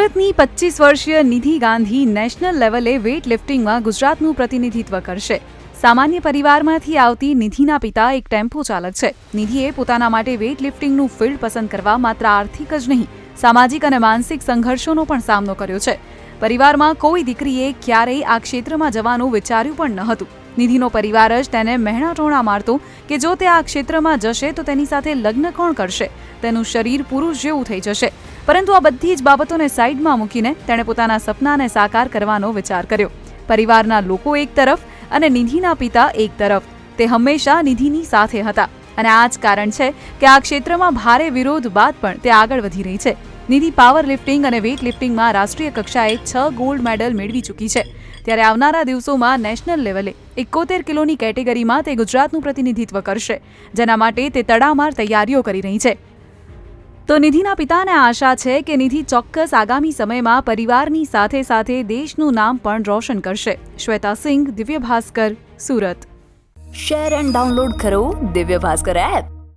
સુરતની પચીસ વર્ષીય નિધિ ગાંધી નેશનલ લેવલે વેઇટ લિફ્ટિંગમાં ગુજરાતનું પ્રતિનિધિત્વ કરશે. સામાન્ય પરિવારમાંથી આવતી નિધિના પિતા એક ટેમ્પો ચાલક છે. નિધિએ પોતાના માટે વેઇટ લિફ્ટિંગનું ફિલ્ડ પસંદ કરવા માત્ર આર્થિક જ નહીં, સામાજિક અને માનસિક સંઘર્ષોનો પણ સામનો કર્યો છે. પરિવારમાં કોઈ દીકરીએ ક્યારેય આ ક્ષેત્રમાં જવાનું વિચાર્યું પણ ન હતું. નિધિનો પરિવાર જ તેને મહેણા ટોણા મારતો કે જો તે આ ક્ષેત્રમાં જશે તો તેની સાથે લગ્ન કોણ કરશે? તેનું શરીર પુરુષ જેવું થઈ જશે. પરંતુ આ બધી જ બાબતોને સાઈડમાં મૂકીને તેણે પોતાના સપનાને સાકાર કરવાનો વિચાર કર્યો. પરિવારના લોકો એક તરફ અને નિધિના પિતા એક તરફ. તે હંમેશા નિધિની સાથે હતા. અને આ જ કારણ છે કે આ ક્ષેત્રમાં ભારે વિરોધ બાદ પણ તે આગળ વધી રહી છે. નિધિ પાવર લિફ્ટિંગ અને વેઇટ લિફ્ટિંગમાં રાષ્ટ્રીય કક્ષાએ છ ગોલ્ડ મેડલ મેળવી ચૂકી છે. ત્યારે આવનારા દિવસોમાં નેશનલ લેવલે એકોતેર કિલોની કેટેગરીમાં તે ગુજરાતનું પ્રતિનિધિત્વ કરશે, જેના માટે તે તડામાર તૈયારીઓ કરી રહી છે. તો નિધિના પિતાને આશા છે કે નિધિ ચોક્કસ આગામી સમયમાં પરિવારની સાથે સાથે દેશનું નામ પણ રોશન કરશે. Shweta Singh, Divya Bhaskar, Surat. Share and download કરો દિવ્ય ભાસ્કર એપ